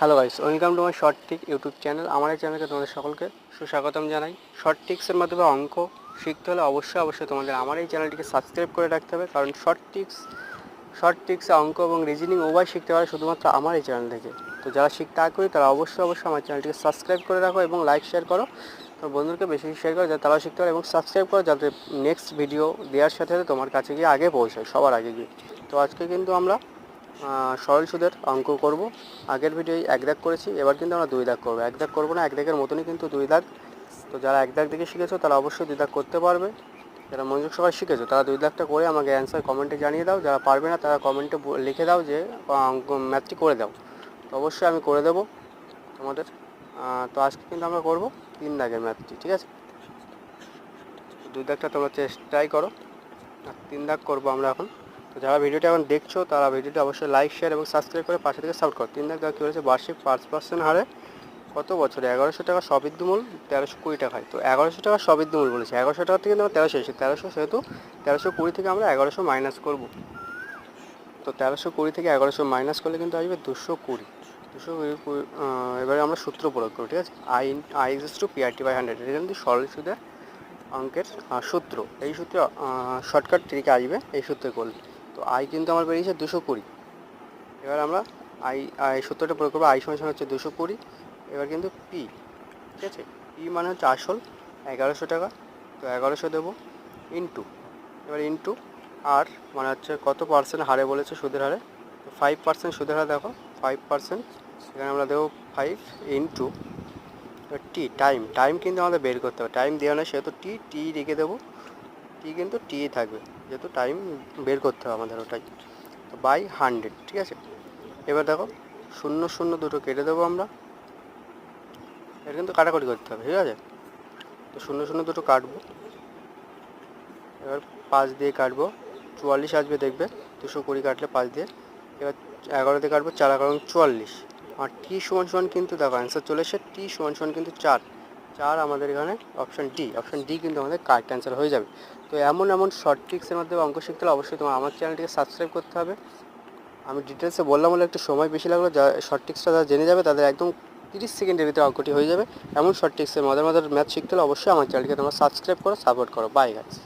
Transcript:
Hello guys welcome to my short tick YouTube channel আমার এই চ্যানেলকে তোমাদের সকলকে সুস্বাগতম জানাই। শর্ট টিক্সের মাধ্যমে অঙ্ক শিখতে হলে অবশ্যই অবশ্যই তোমাদের আমার এই চ্যানেলটিকে সাবস্ক্রাইব করে রাখতে হবে। কারণ শর্ট টিক্স শর্ট টিক্সে অঙ্ক এবং রিজনিং উভয় শিখতে পারে শুধুমাত্র আমার এই চ্যানেল থেকে। তো যারা শিখতে আগ্রহী, তারা অবশ্যই অবশ্যই আমার চ্যানেলটিকে সাবস্ক্রাইব করে রাখো এবং লাইক শেয়ার করো। তোমার বন্ধুদেরকে বেশি বেশি শেয়ার করো, যাতে তারাও শিখতে পারে এবং সাবস্ক্রাইব করো, যাতে নেক্সট ভিডিও দেওয়ার সাথে সাথে তোমার কাছে গিয়ে আগে পৌঁছায়, সবার আগে গিয়ে। তো আজকে কিন্তু আমরা সরল সুদের অঙ্ক করব। আগের ভিডিওয় এক দাগ করেছি, এবার কিন্তু আমরা দুই দাগ করব। এক দাগ করব না, এক দাগের মতনই কিন্তু দুই দাগ। তো যারা এক দাগ দেখে শিখেছো, তারা অবশ্যই দুই দাগ করতে পারবে। যারা মনোযোগ সবাই শিখেছো, তারা দুই দাগটা করে আমাকে অ্যান্সার কমেন্টে জানিয়ে দাও। যারা পারবে না, তারা কমেন্টে লিখে দাও যে ম্যাথটি করে দাও। তো অবশ্যই আমি করে দেবো তোমাদের। তো আজকে কিন্তু আমরা করব তিন দাগের ম্যাথটি ঠিক আছে? দুই দাগটা তোমরা চেষ্টাই করো। আর তিন দাগ করব আমরা এখন। যারা ভিডিওটা এখন দেখছ, তারা ভিডিওটা অবশ্যই লাইক শেয়ার এবং সাবস্ক্রাইব করে পাশে থেকে সাপোর্ট করো। তিন দেওয়া কী বলেছে বার্ষিক পাঁচ পার্সেন্ট হারে। কত বছরে? এগারোশো টাকা সবিদ্যমূল, তেরোশো কুড়ি টাকায় তো এগারোশো টাকা সবিদ্যমূল বলেছে। এগারোশো টাকা থেকে আমরা তেরোশো এসে তেরোশো সেহেতু তেরোশো কুড়ি থেকে আমরা এগারোশো মাইনাস করব। তো তেরোশো কুড়ি থেকে এগারোশো মাইনাস করলে কিন্তু আসবে দুশো কুড়ি। দুশো কুড়ি এবারে আমরা সূত্র প্রয়োগ করব, ঠিক আছে? I I is to PRT by hundred এটা কিন্তু সরল সুদের অঙ্কের সূত্র। এই সূত্রে শর্টকাট ট্রিকে আসবে, এই সূত্রে করলে। তো আই কিন্তু আমার বেরিয়েছে দুশো কুড়ি। এবার আমরা আই আই সূত্রটা প্রয়োগ করব। আই সমান হচ্ছে দুশো কুড়ি। এবার কিন্তু পি ঠিক আছে? পি মানে হচ্ছে আসল, এগারোশো টাকা। তো এগারোশো দেবো ইন্টু এবার ইন্টু আর মানে হচ্ছে কত পার্সেন্ট হারে বলেছে সুদের হারে? তো ফাইভ পার্সেন্ট সুদের হারে দেখো ফাইভ পার্সেন্ট এখানে আমরা দেবো five into T time time কিন্তু আমাদের বের করতে হবে। টাইম দেওয়া নেই, সেহেতু টি টি রেখে দেবো। টি কিন্তু টি থাকবে। যেহেতু টাইম বের করতে হবে আমাদের ওটাই। তো বাই হান্ড্রেড ঠিক আছে? এবার দেখো, শূন্য শূন্য দুটো কেটে দেবো আমরা। এটা কিন্তু কাটাকাটি করতে হবে, ঠিক আছে? তো শূন্য শূন্য দুটো কাটবো। এবার পাঁচ দিয়ে কাটবো। চুয়াল্লিশ আসবে দেখবে, দুশো কুড়ি কাটলে পাঁচ দিয়ে। এবার এগারো দিয়ে কাটবো, চার এগারো, চুয়াল্লিশ। আর টি সমান সমান কিন্তু দেখো অ্যান্সার চলে এসে টি সমান সমান কিন্তু চার। চার আমাদের এখানে অপশন ডি অপশান ডি কিন্তু আমাদের কারেক্ট ক্যান্সেল হয়ে যাবে। তো এমন এমন শর্ট ট্রিক্সের মাধ্যমে অঙ্ক শিখতে হলে অবশ্যই তোমার আমার চ্যানেলটিকে সাবস্ক্রাইব করতে হবে। আমি ডিটেলসে বললাম বলে একটু সময় বেশি লাগল, যা শর্ট ট্রিক্সটা যারা জেনে যাবে তাদের একদম তিরিশ সেকেন্ডের ভিতরে অঙ্কটি হয়ে যাবে। এমন শর্ট ট্রিক্সের মজার মজার ম্যাথ শিখতে হলে অবশ্যই আমার চ্যানেলকে তোমরা সাবস্ক্রাইব করো সাপোর্ট করো। Bye guys